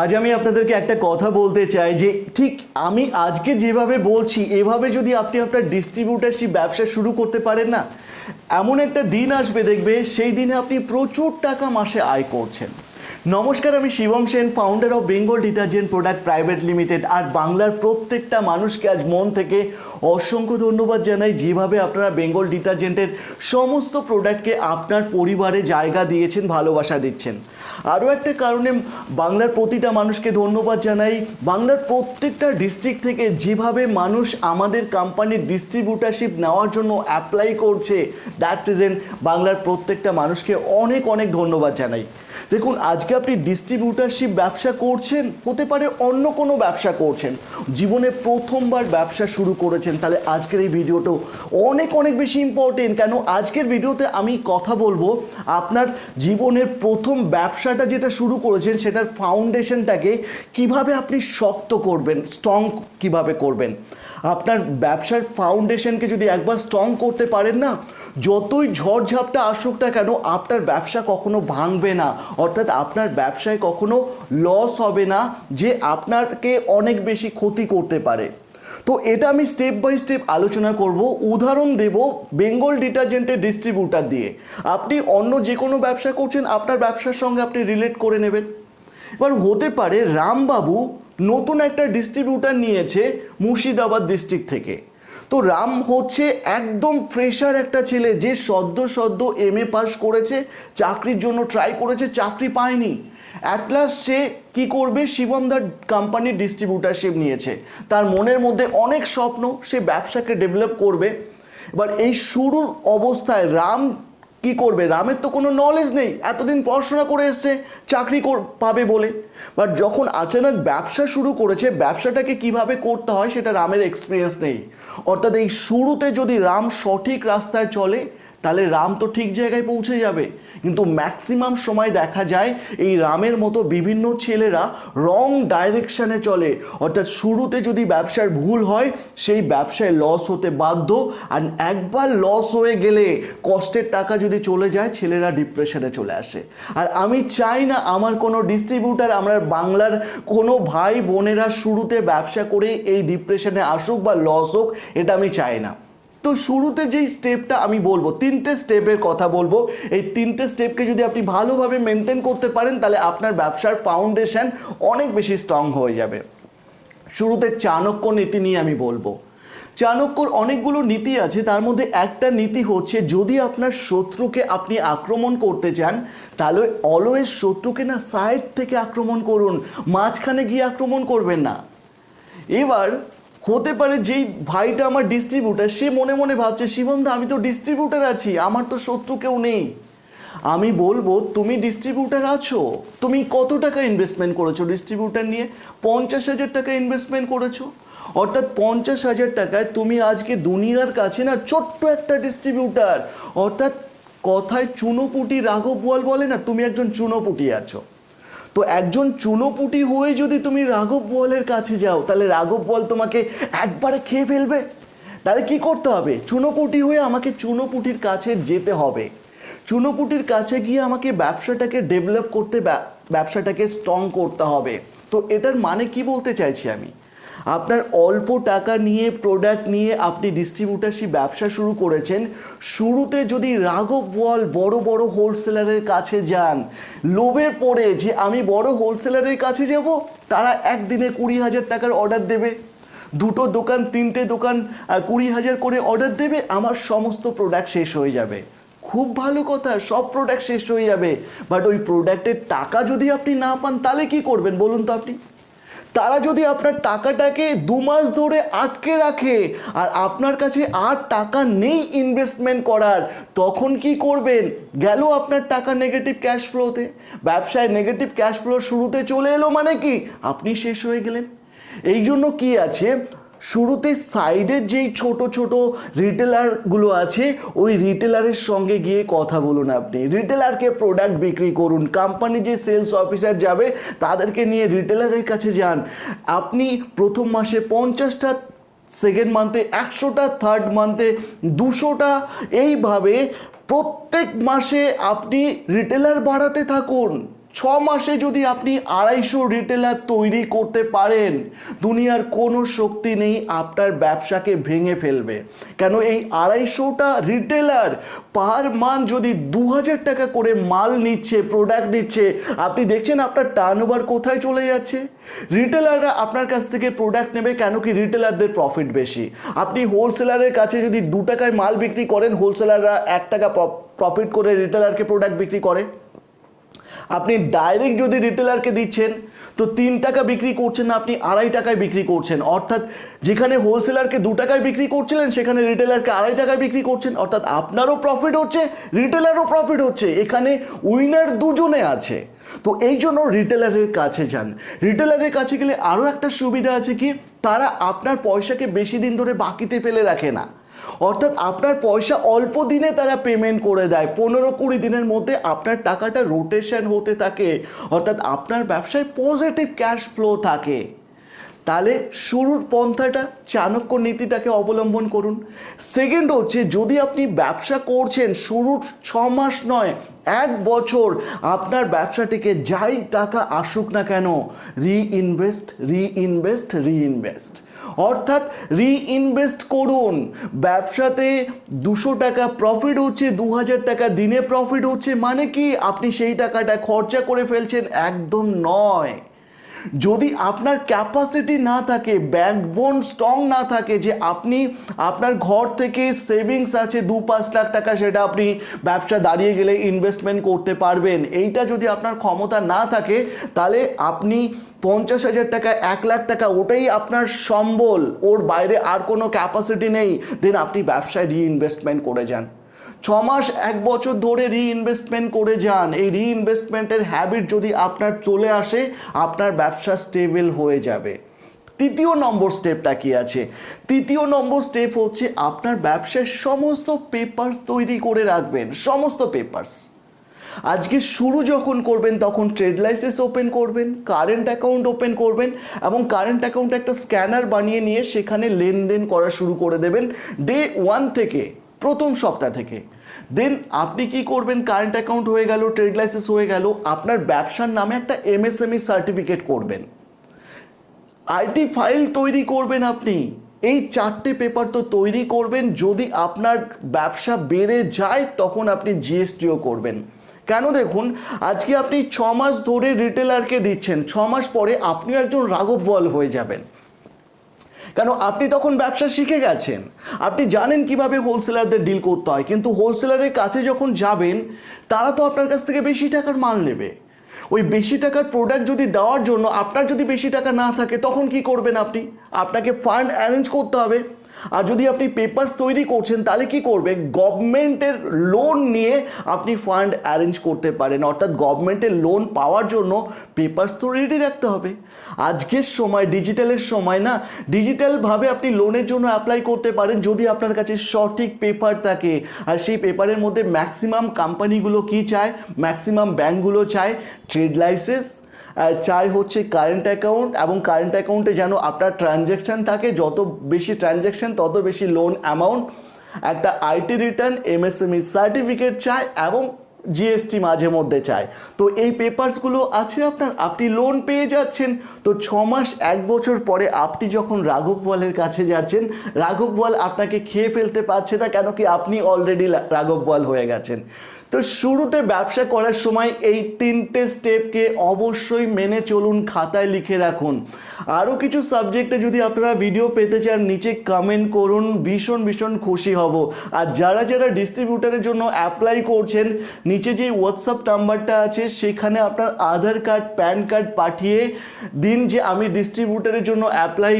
আজ আমি আপনাদেরকে একটা কথা বলতে চাই যে ঠিক আমি আজকে যেভাবে বলছি, এভাবে যদি আপনি আপনার ডিস্ট্রিবিউটারশিপ ব্যবসা শুরু করতে পারেন না, এমন একটা দিন আসবে দেখবে, সেই দিনে আপনি প্রচুর টাকা মাসে আয় করছেন। নমস্কার, আমি Shivam Sen founder of Bengal detergent product private limited আর বাংলার প্রত্যেকটা মানুষকে আজ মন থেকে অসংখ্য ধন্যবাদ জানাই, যেভাবে আপনারা বেঙ্গল ডিটারজেন্টের সমস্ত প্রোডাক্টকে আপনার পরিবারে জায়গা দিয়েছেন, ভালোবাসা দিচ্ছেন। আরও একটা কারণে বাংলার প্রতিটা মানুষকে ধন্যবাদ জানাই, বাংলার প্রত্যেকটা ডিস্ট্রিক্ট থেকে যেভাবে মানুষ আমাদের কোম্পানির ডিস্ট্রিবিউটারশিপ নেওয়ার জন্য অ্যাপ্লাই করছে দ্যাট রিজেন বাংলার প্রত্যেকটা মানুষকে অনেক অনেক ধন্যবাদ জানাই। দেখুন, আজকে আপনি ডিস্ট্রিবিউটারশিপ ব্যবসা করছেন, হতে পারে অন্য কোনো ব্যবসা করছেন। জীবনে প্রথমবার ব্যবসা শুরু করেছেন, তাহলে আজকের এই ভিডিওটাও অনেক অনেক বেশি ইম্পর্টেন্ট কেন, আজকের ভিডিওতে আমি কথা বলব আপনার জীবনের প্রথম ব্যবসাটা যেটা শুরু করেছেন, সেটার ফাউন্ডেশনটাকে কীভাবে আপনি শক্ত করবেন স্ট্রং কীভাবে করবেন? আপনার ব্যবসার ফাউন্ডেশনকে যদি একবার স্ট্রং করতে পারেন না, যতই ঝড়ঝাপটা আসুক না কেন, আপনার ব্যবসা কখনো ভাঙবে না। অর্থাৎ আপনার ব্যবসায় কখনো লস হবে না, যে আপনাকে অনেক বেশি ক্ষতি করতে পারে। তো এটা আমি স্টেপ বাই স্টেপ আলোচনা করব। উদাহরণ দেব বেঙ্গল ডিটারজেন্টের ডিস্ট্রিবিউটার দিয়ে। আপনি অন্য যে কোনো ব্যবসা করছেন, আপনার ব্যবসার সঙ্গে আপনি রিলেট করে নেবেন। এবার হতে পারে রামবাবু নতুন একটা ডিস্ট্রিবিউটার নিয়েছে মুর্শিদাবাদ ডিস্ট্রিক্ট থেকে। তো রাম হচ্ছে একদম ফ্রেশার একটা ছেলে যে সদ্য সদ্য এম এ পাস করেছে, চাকরির জন্য ট্রাই করেছে, চাকরি পায়নি। অ্যাট লাস্ট সে কি করবে? শিবম দার কোম্পানির ডিস্ট্রিবিউটারশিপ নিয়েছে। তার মনের মধ্যে অনেক স্বপ্ন, সে ব্যবসাকে ডেভেলপ করবে। এবার এই শুরুর অবস্থায় রাম কি করবে? রামের তো কোনো নলেজ নেই। এতদিন পড়াশোনা করে এসছে, চাকরি কর- পাবে বলে। বাট যখন আচানক ব্যবসা শুরু করেছে, ব্যবসাটাকে কীভাবে করতে হয় সেটা রামের এক্সপিরিয়েন্স নেই। অর্থাৎ এই শুরুতে যদি রাম সঠিক রাস্তায় চলে তাহলে রাম তো ঠিক জায়গায় পৌঁছে যাবে। কিন্তু ম্যাক্সিমাম সময় দেখা যায় এই রামের মতো বিভিন্ন ছেলেরা রং ডাইরেকশানে চলে। অর্থাৎ শুরুতে যদি ব্যবসার ভুল হয়, সেই ব্যবসায় লস হতে বাধ্য। আর একবার লস হয়ে গেলে কষ্টের টাকা যদি চলে যায়, ছেলেরা ডিপ্রেশনে চলে আসে। আর আমি চাই না আমার কোনো ডিস্ট্রিবিউটার আমার বাংলার কোনো ভাই বোনেরা শুরুতে ব্যবসা করে এই ডিপ্রেশনে আসুক বা লস হোক, এটা আমি চাই না। তো শুরুতে যেই স্টেপটা আমি বলব, তিনটে স্টেপের কথা বলব। এই তিনটে স্টেপকে যদি আপনি ভালোভাবে মেনটেন করতে পারেন, তাহলে আপনার ব্যবসার ফাউন্ডেশন অনেক বেশি স্ট্রং হয়ে যাবে। শুরুতে চাণক্য নীতি নিয়ে আমি বলব। চাণক্যর অনেকগুলো নীতি আছে, তার মধ্যে একটা নীতি হচ্ছে, যদি আপনার শত্রুকে আপনি আক্রমণ করতে চান, তাহলে অলওয়েজ শত্রুকে না সাইড থেকে আক্রমণ করুন, মাঝখানে গিয়ে আক্রমণ করবেন না। এবার হতে পারে যেই ভাইটা আমার ডিস্ট্রিবিউটার সে মনে মনে ভাবছে, শিবম দা, আমি তো ডিস্ট্রিবিউটার আছি, আমার তো শত্রু কেউ নেই। আমি বলব, তুমি ডিস্ট্রিবিউটার আছো, তুমি কত টাকা ইনভেস্টমেন্ট করেছ ডিস্ট্রিবিউটার নিয়ে? পঞ্চাশ হাজার টাকা ইনভেস্টমেন্ট করেছ? অর্থাৎ পঞ্চাশ হাজার টাকায় তুমি আজকে দুনিয়ার কাছে না ছোট্ট একটা ডিস্ট্রিবিউটার অর্থাৎ কথায় চুনোপুটি রাঘব বোয়াল বলে না, তুমি একজন চুনোপুটি আছো। তো একজন চুনোপুটি হয়ে যদি তুমি রাঘব বলের কাছে যাও, তাহলে রাঘব বল তোমাকে একবারে খেয়ে ফেলবে। তাহলে কি করতে হবে? চুনোপুটি হয়ে আমাকে চুনোপুটির কাছে যেতে হবে। চুনোপুটির কাছে গিয়ে আমাকে ব্যবসাটাকে ডেভেলপ করতে ব্যবসাটাকে স্ট্রং করতে হবে। তো এটার মানে কি বলতে চাইছি আমি? আপনার অল্প টাকা নিয়ে প্রোডাক্ট নিয়ে আপনি ডিস্ট্রিবিউটারশিপ ব্যবসা শুরু করেছেন, শুরুতে যদি রাঘব বল বড় বড় হোলসেলারের কাছে যান লোভের পড়ে যে আমি বড় হোলসেলারের কাছে যাব, তারা একদিনে কুড়ি হাজার টাকার অর্ডার দেবে। দুটো দোকান, তিনটে দোকান কুড়ি হাজার করে অর্ডার দেবে, আমার সমস্ত প্রোডাক্ট শেষ হয়ে যাবে। খুব ভালো কথা, সব প্রোডাক্ট শেষ হয়ে যাবে। বাট ওই প্রোডাক্টের টাকা যদি আপনি না পান, তাহলে কি করবেন বলুন তো আপনি? তারা যদি আপনার টাকাটাকে দু মাস ধরে আটকে রাখে আর আপনার কাছে আর টাকা নেই ইনভেস্টমেন্ট করার, তখন কি করবেন? গেল আপনার টাকা নেগেটিভ ক্যাশ ফ্লোতে ব্যবসায় নেগেটিভ ক্যাশ ফ্লো শুরুতে চলে এলো মানে কি? আপনি শেষ হয়ে গেলেন। এই জন্য কি আছে? শুরুতে সাইডের যেই ছোট ছোট রিটেলারগুলো আছে, ওই রিটেলারের সঙ্গে গিয়ে কথা বলুন আপনি। রিটেলারকে প্রোডাক্ট বিক্রি করুন কোম্পানি যে সেলস অফিসার যাবে, তাদেরকে নিয়ে রিটেলারের কাছে যান। আপনি প্রথম মাসে পঞ্চাশটা সেকেন্ড মান্থে একশোটা থার্ড মান্থে দুশোটা, এইভাবে প্রত্যেক মাসে আপনি রিটেলার বাড়াতে থাকুন। ছ মাসে যদি আপনি আড়াইশো রিটেলার তৈরি করতে পারেন, দুনিয়ার কোনো শক্তি নেই আপনার ব্যবসাকে ভেঙে ফেলবে। কেন এই আড়াইশোটা রিটেলার পার মান যদি দু হাজার টাকা করে মাল নিচ্ছে প্রোডাক্ট নিচ্ছে আপনি দেখছেন আপনার টার্ন কোথায় চলে যাচ্ছে? রিটেলাররা আপনার কাছ থেকে প্রোডাক্ট নেবে কেন কি রিটেলারদের প্রফিট বেশি? আপনি হোলসেলারের কাছে যদি দু টাকায় মাল বিক্রি করেন হোলসেলাররা এক টাকা প্রফিট করে রিটেলারকে প্রোডাক্ট বিক্রি করে। আপনি ডাইরেক্ট যদি রিটেলারকে দিচ্ছেন, তো তিন টাকা বিক্রি করছেন না, আপনি আড়াই টাকায় বিক্রি করছেন। অর্থাৎ যেখানে হোলসেলারকে দু টাকায় বিক্রি করছিলেন, সেখানে রিটেলারকে আড়াই টাকায় বিক্রি করছেন। অর্থাৎ আপনারও প্রফিট হচ্ছে রিটেলারও প্রফিট হচ্ছে। এখানে উইনার দুজনে আছে। তো এই জন্য রিটেলারের কাছে যান। রিটেলারের কাছে গেলে আরও একটা সুবিধা আছে কি? তারা আপনার পয়সাকে বেশি দিন ধরে বাকিতে ফেলে রাখে না। অর্থাৎ আপনার পয়সা অল্প দিনে তারা পেমেন্ট করে দেয়। পনেরো কুড়ি দিনের মধ্যে আপনার টাকাটা রোটেশন হতে থাকে। অর্থাৎ আপনার ব্যবসায় পজিটিভ ক্যাশ ফ্লো থাকে। তাহলে শুরুর পন্থাটা চাণক্য নীতিটাকে অবলম্বন করুন। সেকেন্ড হচ্ছে, যদি আপনি ব্যবসা করছেন, শুরুর ছ মাস নয়, এক বছর, আপনার ব্যবসাটিকে যাই টাকা আসুক না কেন রিইনভেস্ট রিইনভেস্ট রিইনভেস্ট অর্থাৎ রিইনভেস্ট করুন। ব্যবসাতে দুশো টাকা প্রফিট হচ্ছে দু হাজার টাকা দিনে প্রফিট হচ্ছে মানে কি? আপনি সেই টাকাটা খরচা করে ফেলছেন, একদম নয়। যদি আপনার ক্যাপাসিটি না থাকে ব্যাকবোন স্ট্রং না থাকে যে আপনি, আপনার ঘর থেকে সেভিংস আছে দু পাঁচ লাখ টাকা সেটা আপনি ব্যবসা দাঁড়িয়ে গেলে ইনভেস্টমেন্ট করতে পারবেন। এইটা যদি আপনার ক্ষমতা না থাকে, তাহলে আপনি পঞ্চাশ হাজার টাকা, এক লাখ টাকা, ওটাই আপনার সম্বল। ওর বাইরে আর কোনো ক্যাপাসিটি নেই। দেন আপনি ব্যবসায় রিইনভেস্টমেন্ট করে যান। ছ মাস এক বছর ধরে রিইনভেস্টমেন্ট করে যান। এই রিইনভেস্টমেন্টের হ্যাবিট যদি আপনার চলে আসে, আপনার ব্যবসা স্টেবল হয়ে যাবে। তৃতীয় নম্বর স্টেপটা কি আছে? তৃতীয় নম্বর স্টেপ হচ্ছে আপনার ব্যবসার সমস্ত পেপারস তৈরি করে রাখবেন, সমস্ত পেপারস আজকে শুরু যখন করবেন, তখন ট্রেড লাইসেন্স ওপেন করবেন কারেন্ট অ্যাকাউন্ট ওপেন করবেন এবং কারেন্ট অ্যাকাউন্টে একটা স্ক্যানার বানিয়ে নিয়ে সেখানে লেনদেন করা শুরু করে দেবেন। ডে ওয়ান থেকে প্রথম সপ্তাহ থেকে। দেন আপনি কি করবেন? কারেন্ট অ্যাকাউন্ট হয়ে গেল ট্রেড লাইসেন্স হয়ে গেল, আপনার ব্যবসার নামে একটা এমএসএমই সার্টিফিকেট করবেন। আইটি ফাইল তৈরি করবেন আপনি। এই চারটে পেপার তো তৈরি করবেন, যদি আপনার ব্যবসা বেড়ে যায়, তখন আপনি জিএসটিও করবেন। কেন দেখুন, আজকে আপনি ছ মাস ধরে রিটেলারকে দিচ্ছেন, ছ মাস পরে আপনিও একজন রাঘব বল হয়ে যাবেন। কেন আপনি তখন ব্যবসা শিখে গেছেন? আপনি জানেন কীভাবে হোলসেলারদের ডিল করতে হয়, কিন্তু হোলসেলারের কাছে যখন যাবেন, তারা তো আপনার কাছ থেকে বেশি টাকার মাল নেবে। ওই বেশি টাকার প্রোডাক্ট যদি দেওয়ার জন্য আপনার যদি বেশি টাকা না থাকে, তখন কি করবেন আপনি? আপনাকে ফান্ড অ্যারেঞ্জ করতে হবে। আর যদি আপনি পেপারস তৈরি করছেন, তাহলে কি করবে গভর্নমেন্টের লোন নিয়ে আপনি ফান্ড অ্যারেঞ্জ করতে পারেন। অর্থাৎ গভর্নমেন্টের লোন পাওয়ার জন্য পেপারস তো রেডি রাখতে হবে। আজকের সময় ডিজিটালের সময় না ডিজিটালভাবে আপনি লোনের জন্য অ্যাপ্লাই করতে পারেন যদি আপনার কাছে সঠিক পেপার থাকে। আর সেই পেপারের মধ্যে ম্যাক্সিমাম কোম্পানিগুলো কি চায়? ম্যাক্সিমাম ব্যাঙ্কগুলো চায়। ট্রেড লাইসেন্স চাই হচ্ছে কারেন্ট অ্যাকাউন্ট এবং কারেন্ট অ্যাকাউন্টে যেন আপনার ট্রানজ্যাকশান থাকে, যত বেশি ট্রানজ্যাকশান তত বেশি লোন অ্যামাউন্ট একটা আইটি রিটার্ন এমএসএমই সার্টিফিকেট চায় এবং জিএসটি মাঝে মধ্যে চায় তো এই পেপারসগুলো আছে আপনার, আপনি লোন পেয়ে যাচ্ছেন। তো ছ মাস, এক বছর পরে আপনি যখন রাঘব বলের কাছে যাচ্ছেন, রাঘব বল আপনাকে খেয়ে ফেলতে পারছে না কেন কি আপনি অলরেডি রাঘব বল হয়ে গেছেন। তো শুরুতে ব্যবসা করার সময় এই তিনটে স্টেপকে অবশ্যই মেনে চলুন খাতায় লিখে রাখুন। আরও কিছু সাবজেক্টে যদি আপনারা ভিডিও পেতে চান, নিচে কমেন্ট করুন, ভীষণ ভীষণ খুশি হব। আর যারা যারা ডিস্ট্রিবিউটারের জন্য অ্যাপ্লাই করছেন, নিচে যে হোয়াটসঅ্যাপ নাম্বারটা আছে, সেখানে আপনার আধার কার্ড প্যান কার্ড পাঠিয়ে দিন যে আমি ডিস্ট্রিবিউটারের জন্য অ্যাপ্লাই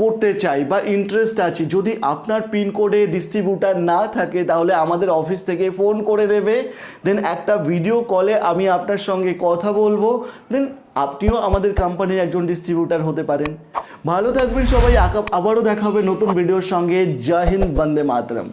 করতে চাই বা ইন্টারেস্ট আছে। যদি আপনার পিনকোডে ডিস্ট্রিবিউটার না থাকে, তাহলে আমাদের অফিস থেকে ফোন করে দেবে। দেন একটা ভিডিও কলে আমি আপনার সঙ্গে কথা বলব। দেন আপনিও আমাদের কোম্পানির একজন ডিস্ট্রিবিউটার হতে পারেন। ভালো থাকবেন সবাই আবারও দেখা হবে নতুন ভিডিওর সঙ্গে। জয় হিন্দ, বন্দে মাতরম।